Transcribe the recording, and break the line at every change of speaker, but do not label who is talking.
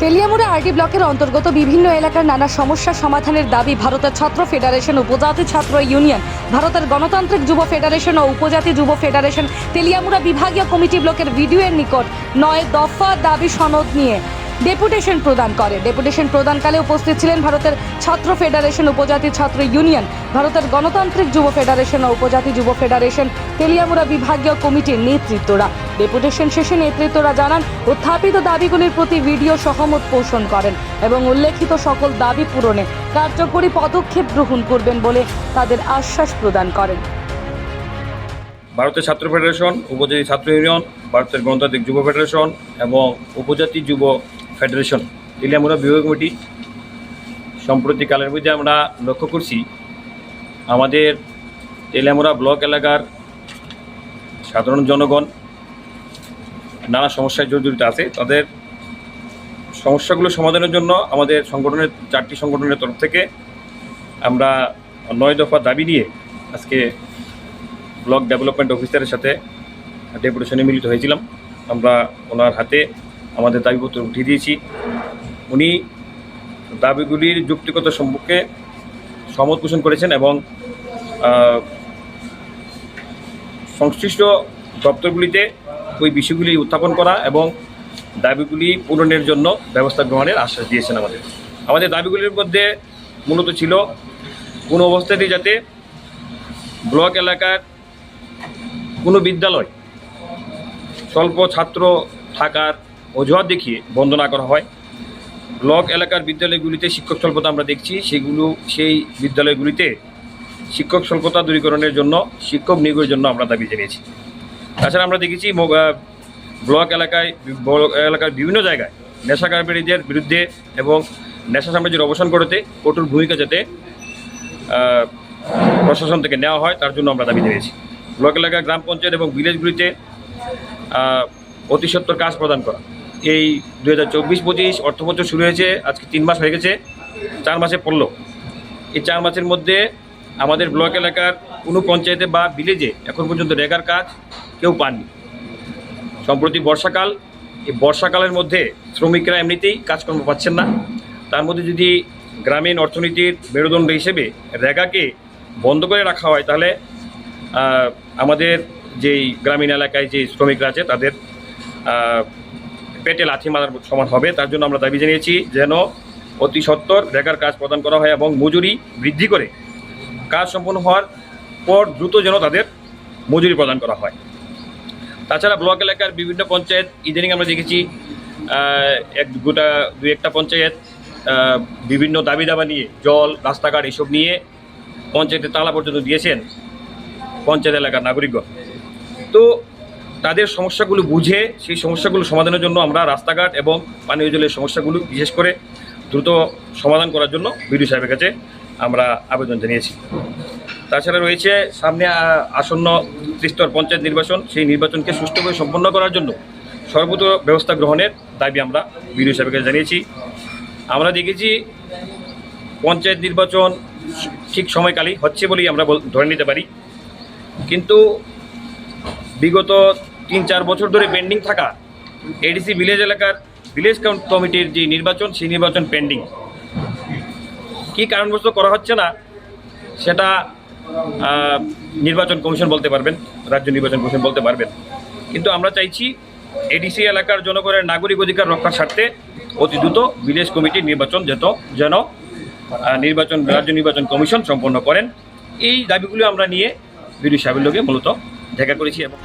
Teliamura RD ব্লকের অন্তর্গত বিভিন্ন এলাকার নানা সমস্যা সমাধানের দাবি ভারতের ছাত্র ফেডারেশন উপজাতি ছাত্র ইউনিয়ন। ভারতের গণতান্ত্রিক যুব ফেডারেশন ও উপজাতি যুব ফেডারেশন তেলিয়ামুড়া বিভাগীয় কমিটি ব্লকের ভিডিওর নিকট নয় দফা দাবি সনদ নিয়ে ডেপুটেশন প্রদান করে। ডেপুটেশন প্রদানকালে উপস্থিত ছিলেন ভারতের ছাত্র ফেডারেশন উপজাতি ছাত্র ইউনিয়ন, ভারতের গণতান্ত্রিক যুব ফেডারেশন ও উপজাতি যুব ফেডারেশন তেলিয়ামুড়া বিভাগীয় কমিটির নেতৃত্বরা। ডেপুটেশন শেষে নেতৃত্বরা জানান, উত্থাপিত দাবিগুলির প্রতি ভিডিও সহমত পোষণ করেন এবং উল্লেখিত সকল দাবি পূরণে কার্যকরী পদক্ষেপ গ্রহণ করবেন বলে তাদের আশ্বাস প্রদান করেন।
ভারতের ছাত্র ফেডারেশন, উপজাতি ছাত্র ইউনিয়ন, ভারতের গণতান্ত্রিক যুব ফেডারেশন এবং উপজাতি যুব ফেডারেশন তেলিয়ামুড়া বিভাগ কমিটি সম্প্রতিকালের মধ্যে আমরা লক্ষ্য করছি, আমাদের তেলিয়ামুড়া ব্লক এলাকার সাধারণ জনগণ নানা সমস্যায় জর্জরিত আছে। তাদের সমস্যাগুলো সমাধানের জন্য আমাদের সংগঠনের, চারটি সংগঠনের তরফ থেকে আমরা নয় দফা দাবি নিয়ে আজকে ব্লক ডেভেলপমেন্ট অফিসারের সাথে ডেপুটেশনে মিলিত হয়েছিলাম। আমরা ওনার হাতে আমাদের দাবিপত্র উঠিয়ে দিয়েছি। উনি দাবিগুলির যুক্তিগত সম্পর্কে সহমত পোষণ করেছেন এবং সংশ্লিষ্ট দপ্তরগুলিতে ওই বিষয়গুলি উত্থাপন করা এবং দাবিগুলি পূরণের জন্য ব্যবস্থা গ্রহণের আশ্বাস দিয়েছেন আমাদের। আমাদের দাবিগুলির মধ্যে মূলত ছিল কোনো অবস্থাতেই যাতে ব্লক এলাকার কোনো বিদ্যালয় স্বল্প ছাত্র থাকার অজুহাত দেখিয়ে বন্ধ না করা হয়। ব্লক এলাকার বিদ্যালয়গুলিতে শিক্ষক স্বল্পতা আমরা দেখছি। সেগুলো সেই বিদ্যালয়গুলিতে শিক্ষক স্বল্পতা দূরীকরণের জন্য শিক্ষক নিয়োগের জন্য আমরা দাবি জানিয়েছি। তাছাড়া আমরা দেখেছি ব্লক এলাকায় এলাকার বিভিন্ন জায়গায় নেশা কারবারিদের বিরুদ্ধে এবং নেশা সাম্রাজ্যের অবসান করতে কঠোর ভূমিকা যাতে প্রশাসন থেকে নেওয়া হয় তার জন্য আমরা দাবি জানিয়েছি। ব্লক এলাকা গ্রাম পঞ্চায়েত এবং ভিলেজগুলিতে আহ, অতি সত্বর কাজ প্রদান করা। এই দু হাজার চব্বিশ পঁচিশ অর্থবছর শুরু হয়েছে, আজকে তিন মাস হয়ে গেছে, চার মাসে পড়ল। এই চার মাসের মধ্যে আমাদের ব্লক এলাকার কোনো পঞ্চায়েতে বা ভিলেজে এখন পর্যন্ত রেগার কাজ কেউ পাননি। সম্প্রতি বর্ষাকাল, এই বর্ষাকালের মধ্যে শ্রমিকরা এমনিতেই কাজকর্ম পাচ্ছেন না। তার মধ্যে যদি গ্রামীণ অর্থনীতির মেরুদণ্ড হিসেবে রেগাকে বন্ধ করে রাখা হয়, তাহলে আমাদের যেই গ্রামীণ এলাকায় যে শ্রমিকরা আছে, তাদের পেটে লাথি মারার সমান হবে, তার জন্য আমরা দাবি জানিয়েছি যেন অতি সত্বর রেগার কাজ প্রদান করা হয় এবং মজুরি বৃদ্ধি করে কাজ সম্পন্ন হওয়ার পর দ্রুত যেন তাদের মজুরি প্রদান করা হয়। তাছাড়া ব্লক এলাকার বিভিন্ন পঞ্চায়েত, ইদানিং আমরা দেখেছি এক গোটা দু একটা পঞ্চায়েত বিভিন্ন দাবি দাবা নিয়ে জল, রাস্তাঘাট এসব নিয়ে পঞ্চায়েতের তালা পর্যন্ত দিয়েছেন পঞ্চায়েত এলাকার নাগরিকগণ। তো তাদের সমস্যাগুলো বুঝে সেই সমস্যাগুলো সমাধানের জন্য আমরা রাস্তাঘাট এবং পানীয় জলের সমস্যাগুলো বিশেষ করে দ্রুত সমাধান করার জন্য বিডিও সাহেবের কাছে আমরা আবেদন জানিয়েছি। তাছাড়া রয়েছে সামনে আসন্ন ত্রিস্তর পঞ্চায়েত নির্বাচন, সেই নির্বাচনকে সুষ্ঠুভাবে সম্পন্ন করার জন্য সর্বত ব্যবস্থা গ্রহণের দাবি আমরা বিডিও সাহেবের কাছে জানিয়েছি। আমরা দেখেছি পঞ্চায়েত নির্বাচন ঠিক সময়কালেই হচ্ছে বলেই আমরা ধরে নিতে পারি। কিন্তু বিগত তিন চার বছর ধরে পেন্ডিং থাকা এডিসি ভিলেজ এলাকার ভিলেজ কমিটির যে নির্বাচন, সেই নির্বাচন পেন্ডিং কী কারণবশত করা হচ্ছে না, সেটা নির্বাচন কমিশন বলতে পারবেন, রাজ্য নির্বাচন কমিশন বলতে পারবেন। কিন্তু আমরা চাইছি এডিসি এলাকার জনগণের নাগরিক অধিকার রক্ষার স্বার্থে অতি দ্রুত ভিলেজ কমিটির নির্বাচন যেত, যেন নির্বাচন, রাজ্য নির্বাচন কমিশন সম্পন্ন করেন। এই দাবিগুলো আমরা নিয়ে বিডিও সাহেবের লোকে মূলত দেখা করেছি এবং